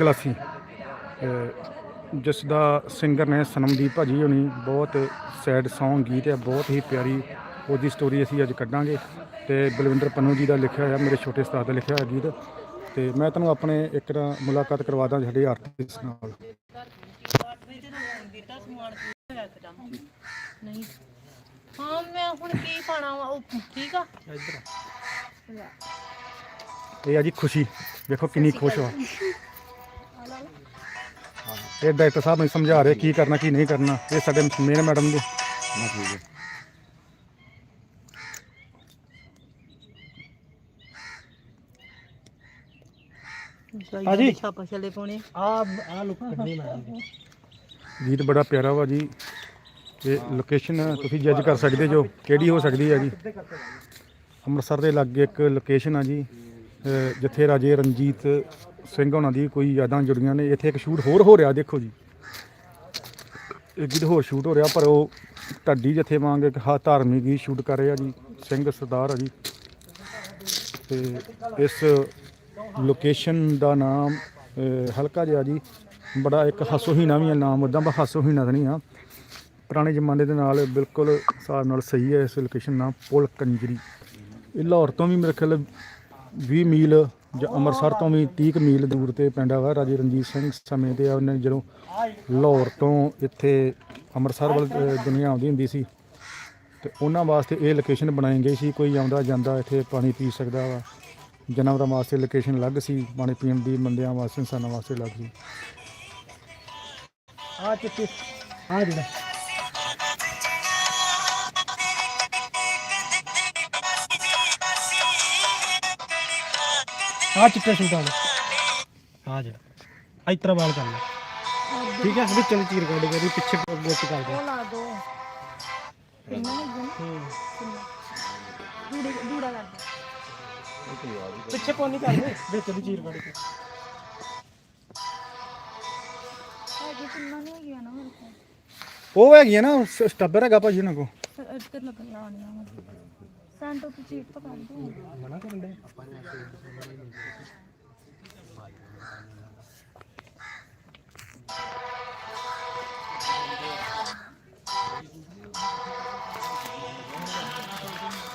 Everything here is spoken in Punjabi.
ਗਲਾਸੀ। ਜਿਸ ਦਾ ਸਿੰਗਰ ਨੇ ਸਨਮਦੀਪ ਭਾਜੀ ਹੋਣੀ ਬਹੁਤ ਸੈਡ Song ਗੀਤ ਹੈ ਬਹੁਤ ਹੀ ਪਿਆਰੀ ਉਹਦੀ ਸਟੋਰੀ ਅਸੀਂ ਅੱਜ ਕੱਢਾਂਗੇ ਤੇ ਬਲਵਿੰਦਰ ਪੰਨੂ ਜੀ ਦਾ ਲਿਖਿਆ ਹੋਇਆ ਮੇਰੇ ਛੋਟੇ ਉਸਤਾਦ ਦਾ ਲਿਖਿਆ ਹੋਇਆ ਗੀਤ। ਤੇ ਮੈਂ ਤੁਹਾਨੂੰ ਆਪਣੇ ਇੱਕ ਨਾ ਮੁਲਾਕਾਤ ਕਰਵਾ ਦਾਂ ਸਾਡੇ ਆਰਟਿਸਟ ਨਾਲ। ਨਹੀਂ ਹਾਂ ਮੈਂ ਹੁਣ ਕੀ ਪਾਣਾ ਵਾ ਉਹ ਠੀਕ ਆ? ਇਹ ਆ ਜੀ ਖੁਸ਼ੀ ਵੇਖੋ ਕਿੰਨੀ ਖੁਸ਼ ਹੋ। ਇਹ ਡਾਇਰੈਕਟਰ ਸਾਹਿਬ ਮੈਨੂੰ ਸਮਝਾ ਰਹੇ ਕੀ ਕਰਨਾ ਕੀ ਨਹੀਂ ਕਰਨਾ। ਇਹ ਸਾਡੇ ਮੇਨ ਮੈਡਮ ਦੇ ਹਾਂਜੀ। ਛਾਪਾ ਛੱਲੇ ਪਾਉਣੇ। ਆ ਆ ਲੁੱਕ ਕੱਢਣੀ ਮੈਂ ਗੀਤ ਬੜਾ ਪਿਆਰਾ ਵਾ ਜੀ। ਤੇ ਲੋਕੇਸ਼ਨ ਤੁਸੀਂ ਜੱਜ ਕਰ ਸਕਦੇ ਜੋ ਕਿਹੜੀ ਹੋ ਸਕਦੀ ਹੈ ਜੀ ਅੰਮ੍ਰਿਤਸਰ ਦੇ ਲਾਗੇ ਇੱਕ ਲੋਕੇਸ਼ਨ ਆ ਜੀ। ਜਿੱਥੇ ਰਾਜੇ ਰਣਜੀਤ ਸਿੰਘ ਉਹਨਾਂ ਦੀ ਕੋਈ ਯਾਦਾਂ ਜੁੜੀਆਂ ਨੇ, ਇੱਥੇ ਇੱਕ ਸ਼ੂਟ ਹੋਰ ਹੋ ਰਿਹਾ, ਦੇਖੋ ਜੀ। ਇੱਕ ਗੀਤ ਹੋਰ ਸ਼ੂਟ ਹੋ ਰਿਹਾ, ਪਰ ਉਹ ਢੱਡੀ ਜਿੱਥੇ ਵਾਂਗ ਇੱਕ ਹਾ, ਧਾਰਮਿਕ ਗੀਤ ਸ਼ੂਟ ਕਰ ਰਿਹਾ ਜੀ, ਸਿੰਘ ਸਰਦਾਰ ਆ ਜੀ। ਤੇ ਇਸ ਲੋਕੇਸ਼ਨ ਦਾ ਨਾਮ ਹਲਕਾ ਜਿਹਾ ਜੀ, ਬੜਾ ਇੱਕ ਹਾਸੋਹੀਣਾ ਵੀ ਹੈ ਨਾਮ ਉਦਾਂ ਬਾ ਹਾਸੋਹੀਣਾ ਤਾਂ ਨਹੀਂ ਆ। ਪੁਰਾਣੇ ਜ਼ਮਾਨੇ ਦੇ ਨਾਲ ਬਿਲਕੁਲ ਹਿਸਾਬ ਨਾਲ ਸਹੀ ਹੈ ਇਸ ਲੋਕੇਸ਼ਨ ਨਾਮ ਪੁਲ ਕੰਜਰੀ। ਇਹ ਲਾਹੌਰ ਤੋਂ ਵੀ ਮੇਰੇ ਖਿਆਲ 20 ਮੀਲ ਜਾਂ ਅੰਮ੍ਰਿਤਸਰ ਤੋਂ ਵੀ 30 ਕੁ ਮੀਲ ਦੂਰ ਤੇ ਪਿੰਡ ਹੈਗਾ, ਰਾਜੇ ਰਣਜੀਤ ਸਿੰਘ ਸਮੇਂ ਤੇ ਉਹਨੇ ਜਦੋਂ ਲਾਹੌਰ ਤੋਂ ਇੱਥੇ ਅੰਮ੍ਰਿਤਸਰ ਵੱਲ ਦੁਨੀਆ ਆਉਂਦੀ ਹੁੰਦੀ ਸੀ, ਤੇ ਉਹਨਾਂ ਵਾਸਤੇ ਇਹ ਲੋਕੇਸ਼ਨ ਬਣਾਈ ਗਈ ਸੀ, ਕੋਈ ਆਉਂਦਾ ਜਾਂਦਾ ਇੱਥੇ ਪਾਣੀ ਪੀ ਸਕਦਾ ਵਾ। ਜਾਨਵਰਾਂ ਵਾਸਤੇ ਲੋਕੇਸ਼ਨ ਅਲੱਗ ਸੀ, ਪਾਣੀ ਪੀਣ ਦੀ ਬੰਦਿਆਂ ਵਾਸਤੇ, ਇਨਸਾਨਾਂ ਵਾਸਤੇ ਅਲੱਗ ਸੀ। ਆ ਚਿੱਟੀ ਆ ਜਿਹੜਾ। ਆ ਚਿੱਟਾ ਸ਼ੂਟ ਆ ਆ ਜਿਹੜਾ ਇਸ ਤਰ੍ਹਾਂ ਬਾਲ ਕਰ ਲੈ ਠੀਕ ਹੈ ਵਿੱਚ ਚਲੀ ਚੀਰ ਕੱਢ ਕੇ ਪਿੱਛੇ ਗੋਟ ਕਰ ਦੇ ਉਹ ਲਾ ਦੋ। ਕਿੰਨਾ ਲੱਗਣਾ ਦੂੜਾ ਦੂੜਾ ਕਰ ਦੇ ਪਿੱਛੇ ਪੋਨੀ ਕਰ ਦੇ ਵਿੱਚ ਦੀ ਚੀਰ ਕੱਢ ਕੇ। ਇਹ ਕਿੰਨਾ ਨਹੀਂ ਗਿਆ ਨਾ ਮੇਰੇ ਕੋਲ। ਉਹ ਹੈਗੀ ਆ ਨਾ ਸਟੱਬਰ ਹੈਗਾ ਭਾਜੀ ਉਹਨਾਂ ਕੋ ਲੱਗਣ ਲਾਉਣੀ ਆ ਸੈਂਟਰ ਤੋਂ ਚੀਟ ਪਕੜ ਦੋ ਮਨਾ ਕਰਨ ਦੇ।